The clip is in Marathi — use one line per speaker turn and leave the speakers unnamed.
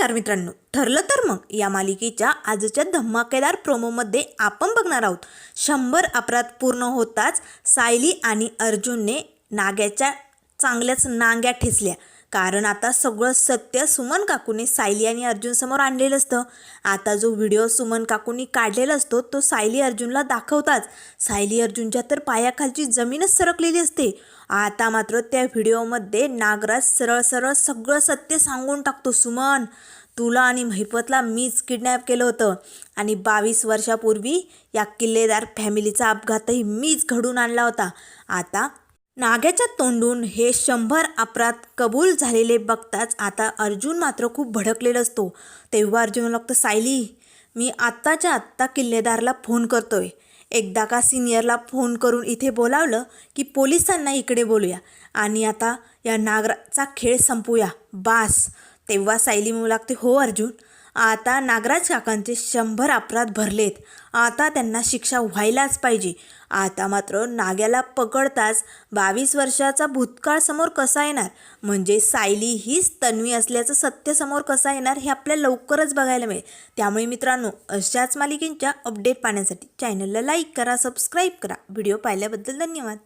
नमस्कार मित्रांनो. ठरलं तर मग या मालिकेच्या आजच्या धमाकेदार प्रोमोमध्ये आपण बघणार आहोत. शंभर अपराध पूर्ण होताच सायली आणि अर्जुनने नाग्याच्या चांगल्याच नांग्या ठेचल्या. कारण आता सगळं सत्य सुमन काकूने सायली आणि अर्जुन समोर आणलेलं असतं. आता जो व्हिडिओ सुमन काकूंनी काढलेला असतो तो सायली अर्जुनला दाखवताच. सायली अर्जुनच्या तर पायाखालची जमीनच सरकलेली असते. आता मात्र त्या व्हिडिओमध्ये नागराज सरळ सरळ सगळं सत्य सांगून टाकतो सुमन. तुला आणि महिपतला मीच किडनॅप केलं होतं. आणि बावीस वर्षापूर्वी या किल्लेदार फॅमिलीचा अपघातही मीच घडून आणला होता. आता नाग्याच्या तोंडून हे शंभर अपराध कबूल झालेले बघताच आता अर्जुन मात्र खूप भडकलेला असतो. तेव्हा अर्जुन लागतं सायली मी आत्ताच्या आत्ता किल्लेदारला फोन करतोय. एकदा का सिनियरला फोन करून इथे बोलावलं की पोलिसांना इकडे बोलूया. आणि आता या नागराचा खेळ संपूया. बास. तेव्हा सायली म्हणू लागते हो अर्जुन आता नागराज काकांचे शंभर अपराध भरलेत. आता त्यांना शिक्षा व्हायलाच पाहिजे. आता मात्र नाग्याला पकडताच बावीस वर्षाचा भूतकाळ समोर कसा येणार? म्हणजे सायली हीच तन्वी असल्याचं सत्य समोर कसा येणार हे आपल्याला लवकरच बघायला मिळेल. त्यामुळे मित्रांनो अशाच मालिकेंच्या अपडेट पाहण्यासाठी चॅनलला लाईक करा सबस्क्राईब करा. व्हिडिओ पाहिल्याबद्दल धन्यवाद.